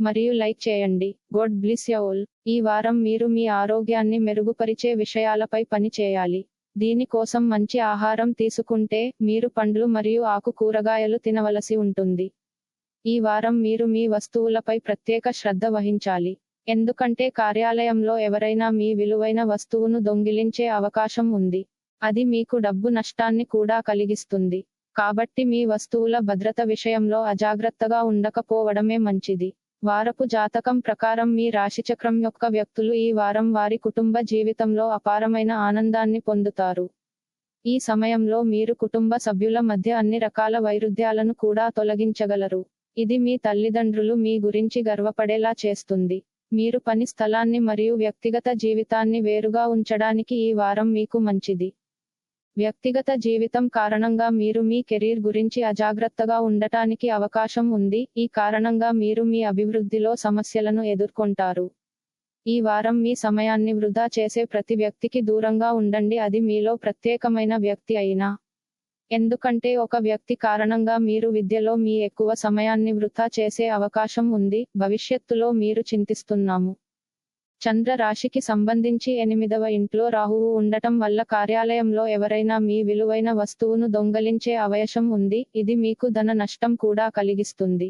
మరియు లైక్ చేయండి. Gourd bliss యౌల్ ఈ వారం మీరు మీ ఆరోగ్యాన్ని మెరుగుపరిచే విషయాలపై పని చేయాలి. దీనికోసం మంచి ఆహారం తీసుకుంటే మీరు పండ్లు మరియు ఆకు కూరగాయలు తినవలసి ఉంటుంది. ఈ వారం మీరు మీ వస్తువులపై ప్రత్యేక శ్రద్ధ వహించాలి. ఎందుకంటే కార్యాలయంలో ఎవరైనా మీ విలువైన వస్తువును దొంగిలించే అవకాశం ఉంది. అది మీకు డబ్బు నష్టాన్ని కూడా కలిగిస్తుంది. కాబట్టి మీ వస్తువుల భద్రత విషయంలో అజాగ్రత్తగా ఉండకపోవడమే మంచిది. వారపు జాతకం ప్రకారం మీ రాశిచక్రం యొక్క వ్యక్తులు ఈ వారం వారి కుటుంబ జీవితంలో అపారమైన ఆనందాన్ని పొందుతారు. ఈ సమయంలో మీరు కుటుంబ సభ్యుల మధ్య అన్ని రకాల వైరుధ్యాలను కూడా తొలగించగలరు. ఇది మీ తల్లిదండ్రులు మీ గురించి గర్వపడేలా చేస్తుంది. మీరు పని స్థలాన్ని మరియు వ్యక్తిగత జీవితాన్ని వేరుగా ఉంచడానికి ఈ వారం మీకు మంచిది. వ్యక్తిగత జీవితం కారణంగా మీరు మీ కెరీర్ గురించి అజాగ్రత్తగా ఉండటానికి అవకాశం ఉంది ఈ కారణంగా మీరు మీ అభివృద్ధిలో సమస్యలను ఎదుర్కొంటారు. ఈ వారం మీ సమయాన్ని వృధా చేసే ప్రతి వ్యక్తికి దూరంగా ఉండండి అది మీలో ప్రత్యేకమైన వ్యక్తి అయినా. ఎందుకంటే ఒక వ్యక్తి కారణంగా మీరు విద్యలో మీ ఎక్కువ సమయాన్ని వృధా చేసే అవకాశం ఉంది భవిష్యత్తులో మీరు చింతిస్తున్నాము. చంద్ర రాశికి సంబంధించి ఎనిమిదవ ఇంట్లో రాహువు ఉండటం వల్ల కార్యాలయంలో ఎవరైనా మీ విలువైన వస్తువును దొంగలించే అవకాశం ఉంది. ఇది మీకు ధన నష్టం కూడా కలిగిస్తుంది.